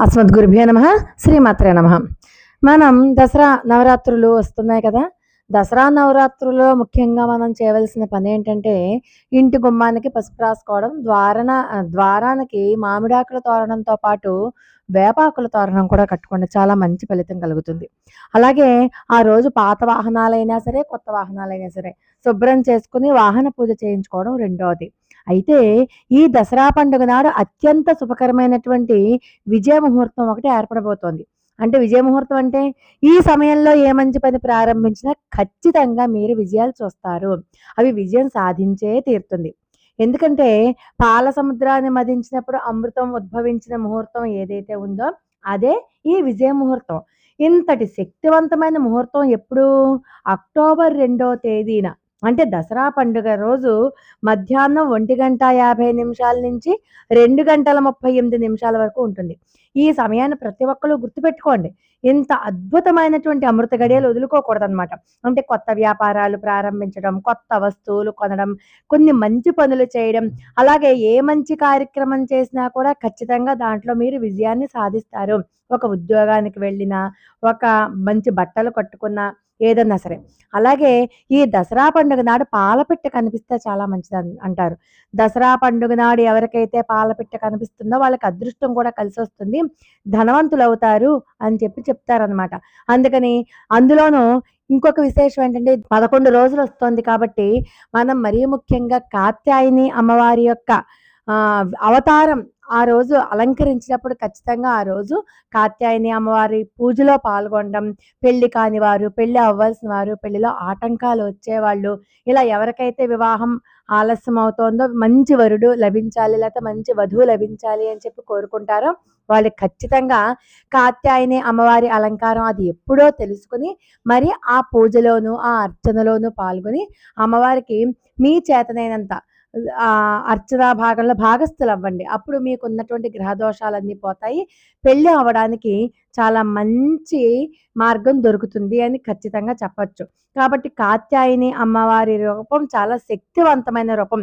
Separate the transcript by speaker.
Speaker 1: అస్మద్గురుభ్యో నమ శ్రీమాత్రే నమ. మనం దసరా నవరాత్రులు వస్తున్నాయి కదా దసరా నవరాత్రుల్లో ముఖ్యంగా మనం చేయవలసిన పని ఏంటంటే ఇంటి గుమ్మానికి పసుపు రాసుకోవడం ద్వారన ద్వారానికి మామిడాకుల తోరణంతో పాటు వేపాకుల తోరణం కూడా కట్టుకోండి. చాలా మంచి ఫలితం కలుగుతుంది. అలాగే ఆ రోజు పాత వాహనాలైనా సరే కొత్త వాహనాలైనా సరే శుభ్రం చేసుకుని వాహన పూజ చేయించుకోవడం రెండవది అయితే ఈ దసరా పండుగ నాడు అత్యంత శుభకరమైనటువంటి విజయ ముహూర్తం ఒకటి ఏర్పడబోతోంది. అంటే విజయ ముహూర్తం అంటే ఈ సమయంలో ఏ మంచి పని ప్రారంభించినా ఖచ్చితంగా మీరు విజయాలు చూస్తారు. అవి విజయం సాధించే తీరుతుంది. ఎందుకంటే పాల సముద్రాన్ని మదించినప్పుడు అమృతం ఉద్భవించిన ముహూర్తం ఏదైతే ఉందో అదే ఈ విజయ ముహూర్తం ఇంతటి శక్తివంతమైన ముహూర్తం ఎప్పుడు? అక్టోబర్ రెండో తేదీన. అంటే దసరా పండుగ రోజు మధ్యాహ్నం ఒంటి గంట యాభై నిమిషాల నుంచి రెండు గంటల ముప్పై ఎనిమిది నిమిషాల వరకు ఉంటుంది. ఈ సమయాన్ని ప్రతి ఒక్కరు గుర్తుపెట్టుకోండి. ఇంత అద్భుతమైనటువంటి అమృత గడియలు వదులుకోకూడదు అనమాట అంటే కొత్త వ్యాపారాలు ప్రారంభించడం కొత్త వస్తువులు కొనడం కొన్ని మంచి పనులు చేయడం అలాగే ఏ మంచి కార్యక్రమం చేసినా కూడా ఖచ్చితంగా దాంట్లో మీరు విజయాన్ని సాధిస్తారు. ఒక ఉద్యోగానికి వెళ్ళినా ఒక మంచి బట్టలు కట్టుకున్నా ఏదన్నా సరే. అలాగే ఈ దసరా పండుగ నాడు పాలపిట్ట కనిపిస్తే చాలా మంచిది అంటారు. దసరా పండుగ నాడు ఎవరికైతే పాలపిట్ట కనిపిస్తుందో వాళ్ళకి అదృష్టం కూడా కలిసి వస్తుంది. ధనవంతులు అవుతారు అని చెప్పి చెప్తారనమాట అందుకని అందులోనూ ఇంకొక విశేషం ఏంటంటే పదకొండు రోజులు వస్తుంది కాబట్టి మనం మరీ ముఖ్యంగా కాత్యాయని అమ్మవారి యొక్క అవతారం ఆ రోజు అలంకరించినప్పుడు ఖచ్చితంగా ఆ రోజు కాత్యాయని అమ్మవారి పూజలో పాల్గొనడం పెళ్ళి కాని వారు పెళ్ళి అవ్వాల్సిన వారు పెళ్ళిలో ఆటంకాలు వచ్చేవాళ్ళు. ఇలా ఎవరికైతే వివాహం ఆలస్యం అవుతోందో మంచి వరుడు లభించాలి లేకపోతే మంచి వధువు లభించాలి అని చెప్పి కోరుకుంటారో వాళ్ళు ఖచ్చితంగా కాత్యాయని అమ్మవారి అలంకారం అది ఎప్పుడో తెలుసుకుని మరి ఆ పూజలోను ఆ అర్చనలోను పాల్గొని అమ్మవారికి మీ చేతనైనంత అర్చనా భాగంలో భాగస్థులు అవ్వండి అప్పుడు మీకు ఉన్నటువంటి గ్రహదోషాలన్నీ పోతాయి. పెళ్ళి అవ్వడానికి చాలా మంచి మార్గం దొరుకుతుంది అని ఖచ్చితంగా చెప్పచ్చు. కాబట్టి కాత్యాయని అమ్మవారి రూపం చాలా శక్తివంతమైన రూపం.